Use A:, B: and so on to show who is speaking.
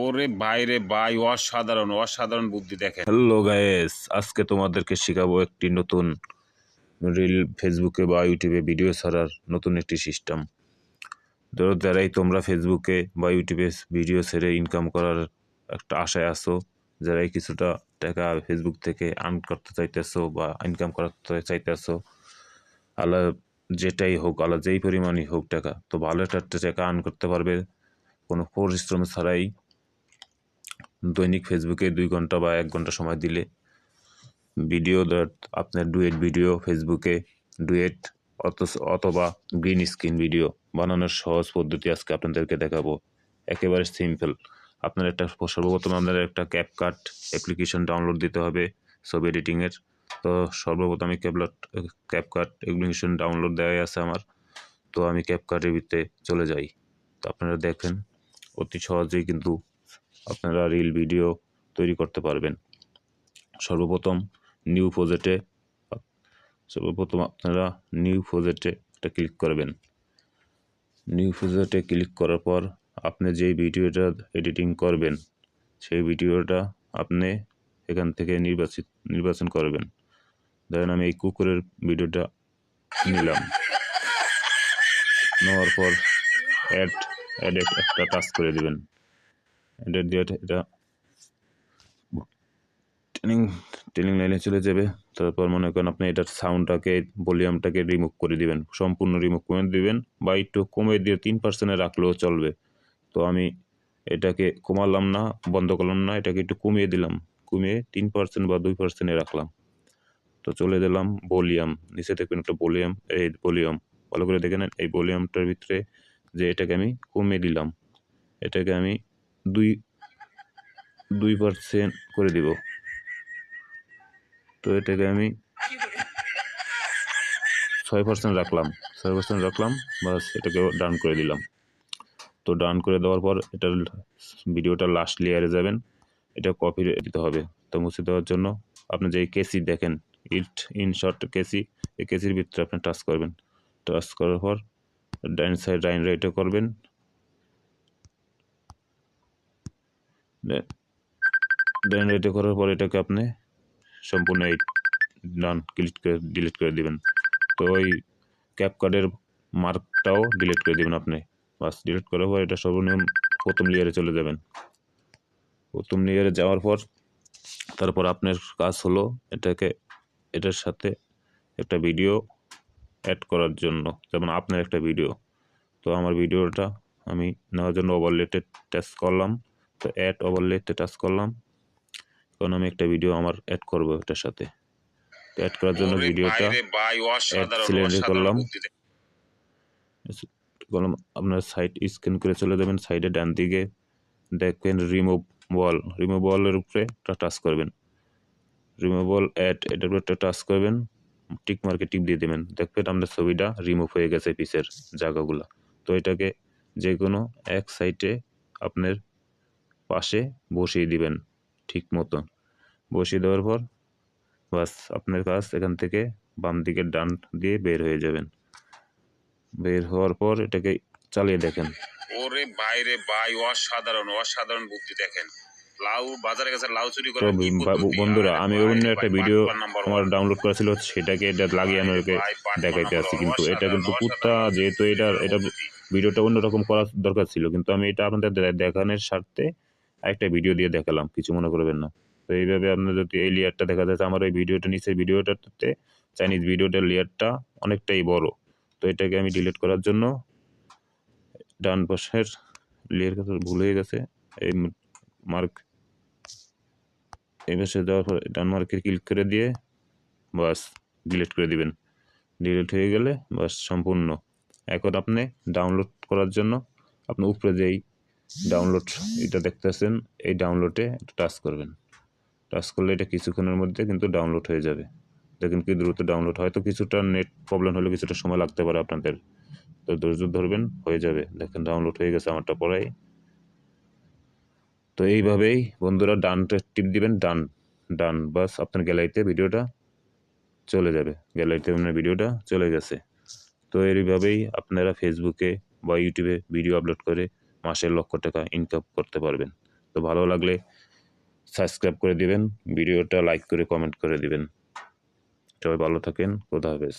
A: ওরে বাইরে বাই অসাধারণ অসাধারণ বুদ্ধি দেখেন।
B: হ্যালো গায়েস আজকে তোমাদেরকে শেখাবো একটি নতুন রিল ফেসবুকে বা ইউটিউবে ভিডিও ছাড়ার নতুন একটি সিস্টেম ধরো, যারাই তোমরা ফেসবুকে বা ইউটিউবে ভিডিও ছেড়ে ইনকাম করার একটা আশায় আসো যারাই কিছুটা টাকা ফেসবুক থেকে আর্ন করতে চাইতেছো বা ইনকাম করতে চাইতেছো আলা যেটাই হোক আলা যেই পরিমাণই হোক টাকা, তো ভালো একটা টাকা আর্ন করতে পারবে। কোনো পরিশ্রম ছাড়াই দৈনিক ফেসবুকে দুই ঘণ্টা বা এক ঘণ্টা সময় দিলে ভিডিও আপনার ডুয়েট ভিডিও, ফেসবুকে ডুয়েট অথবা গ্রিন স্ক্রিন ভিডিও বানানোর সহজ পদ্ধতি আজকে আপনাদেরকে দেখাবো। একেবারে সিম্পল। আপনার একটা সর্বপ্রথম আপনার একটা ক্যাপকাট অ্যাপ্লিকেশন ডাউনলোড দিতে হবে ছবি এডিটিংয়ের তো সর্বপ্রথম আমি ক্যাপলাট ক্যাপকাট অ্যাপ্লিকেশন ডাউনলোড দেওয়াই আছে আমার। তো আমি ক্যাপকাটের ভিতরে চলে যাই। তো আপনারা দেখেন, অতি সহজেই কিন্তু আপনারা রিল ভিডিও তৈরি করতে পারবেন। সর্বপ্রথম নিউ প্রজেক্টে সর্বপ্রথম আপনারা নিউ প্রজেক্টে একটা ক্লিক করবেন। নিউ প্রজেক্টে ক্লিক করার পর আপনি যেই ভিডিওটা এডিটিং করবেন, সেই ভিডিওটা আপনি এখান থেকে নির্বাচিত, নির্বাচন করবেন। ধরেন আমি এই কুকুরের ভিডিওটা নিলাম। নেওয়ার পর অ্যাড অ্যাড একটা টাচ করে দিবেন। এটা দিয়ে এটা ট্রেনিং ট্রেনিং লাইনে চলে যাবে। তারপর মনে করেন আপনি এটার সাউন্ডটাকে ভলিউমটাকে রিমুভ করে দিবেন। সম্পূর্ণ রিমুভ করে দিবেন বা একটু কমে দিয়ে তিন পার্সেন্টে রাখলেও চলবে। তো আমি এটাকে কমালাম না, বন্ধ করলাম না, এটাকে একটু কমিয়ে দিলাম। কমিয়ে তিন পার্সেন্ট বা দুই পার্সেন্টে রাখলাম। তো চলে দিলাম ভলিউম নিচে দেখবেন একটা ভলিউম এই ভলিউম ভালো করে দেখে নেন, এই ভলিউমটার ভিতরে যে এটাকে আমি কমিয়ে দিলাম, এটাকে আমি দুই দুই পার্সেন্ট করে দিব। তো এটাকে আমি ছয় পার্সেন্ট রাখলাম। ছয় পার্সেন্ট রাখলাম বাস এটাকে ডান করে দিলাম। তো ডান করে দেওয়ার পর এটার ভিডিওটা লাস্ট লেয়ারে যাবেন। এটা কপি দিতে হবে। তো মুছে দেওয়ার জন্য আপনি যে কেসি দেখেন ইট ইন শর্ট কেসি এই কেসির ভিতরে আপনি টাচ করবেন। টাচ করার পর ডাইন সাইড ডাইন রাইটে করবেন। ডাইন রাইটে করার পর এটাকে আপনি সম্পূর্ণ এই ডান ক্লিক করে ডিলিট করে দিবেন। তো ওই ক্যাপ কার্ডের মার্কটাও ডিলিট করে দিবেন আপনি। বাস ডিলিট করার পর এটা সর্বনিয়ম প্রথম লেয়ারে চলে যাবেন। প্রথম লেয়ারে যাওয়ার পর তারপর আপনার কাজ হলো এটাকে, এটার সাথে একটা ভিডিও অ্যাড করার জন্য। যেমন আপনার একটা ভিডিও তো আমার ভিডিওটা আমি নেওয়ার জন্য ওভারলেটে টাচ করলাম। তো অ্যাড ওভারলেটে টাচ করলাম। কারণ আমি একটা ভিডিও আমার অ্যাড করব এটার সাথে। অ্যাড করার জন্য ভিডিওটা সিলিন্ডার করলাম। করলাম আপনার সাইড স্ক্যান করে চলে যাবেন সাইডে ডান দিকে। দেখবেন রিমুভ বল রিমুভ বলের উপরে একটা টাচ করবেন। রিমুভ বল অ্যাড এটার উপরে একটা টাচ করবেন। টিক মার্কে টিপ দিয়ে দেবেন। দেখবেন আপনার ছবিটা রিমুভ হয়ে গেছে পিসের জায়গাগুলো। তো এটাকে যে কোনো এক সাইডে আপনার পাশে বসিয়ে দিবেন ঠিক মতো। বসিয়ে দেওয়ার পর বাস আপনার কাজ এখান থেকে বাম দিকে ডান দিয়ে বের হয়ে যাবেন। বের হওয়ার পর এটাকে চালিয়ে দেখেন।
A: ওরে বাইরে ভাই অসাধারণ অসাধারণ বুদ্ধি দেখেন। লাউ বাজারে গেছে লাউ চুরি করে?
B: বন্ধুরা আমি অন্য একটা ভিডিও আমার ডাউনলোড করা ছিল সেটাকে এটা লাগিয়ে আমি ওকে দেখাইতে আসছি। কিন্তু এটা কিন্তু
A: অসাধারণ
B: যেহেতু এটা এটা। ভিডিওটা অন্যরকম করা দরকার ছিল। কিন্তু আমি এটা আপনাদের দেখানোর স্বার্থে একটা ভিডিও দিয়ে দেখালাম, কিছু মনে করবেন না। তো এইভাবে আপনার যদি এই লেয়ারটা দেখা যাচ্ছে আমার এই ভিডিওটা নিচের ভিডিওটাতে চাইনিজ ভিডিওটার লেয়ারটা অনেকটাই বড়। তো এটাকে আমি ডিলিট করার জন্য ডান পাশের লেয়ার ভুল হয়ে গেছে, এই মার্ক এই পাশে দেওয়ার পর ডান মার্কে ক্লিক করে দিয়ে বাস ডিলিট করে দিবেন। ডিলিট হয়ে গেলে বাস সম্পূর্ণ। এখন আপনি ডাউনলোড করার জন্য আপনি উপরে যেই ডাউনলোড এটা দেখতেছেন, এই ডাউনলোডে টাচ করবেন। টাচ করলে এটা কিছুক্ষণের মধ্যে কিন্তু ডাউনলোড হয়ে যাবে। দেখেন কি দ্রুত ডাউনলোড হয়তো কিছুটা নেট প্রবলেম হলে কিছুটা সময় লাগতে পারে আপনাদের। তো ধৈর্য ধরবেন, হয়ে যাবে। দেখেন ডাউনলোড হয়ে গেছে আমারটা পড়াই। তো এইভাবেই বন্ধুরা ডানটা টিপ দিবেন, ডান ডান, বাস আপনার গ্যালারিতে ভিডিওটা চলে যাবে। গ্যালারিতে আপনার ভিডিওটা চলে গেছে। তো এইভাবেই আপনারা ফেসবুকে বা ইউটিউবে ভিডিও আপলোড করে মাসে লক্ষ টাকা ইনকাম করতে পারবেন। তো ভালো লাগলে সাবস্ক্রাইব করে দিবেন, ভিডিওটা লাইক করে কমেন্ট করে দিবেন। সবাই ভালো থাকেন, খোদা হাফেজ।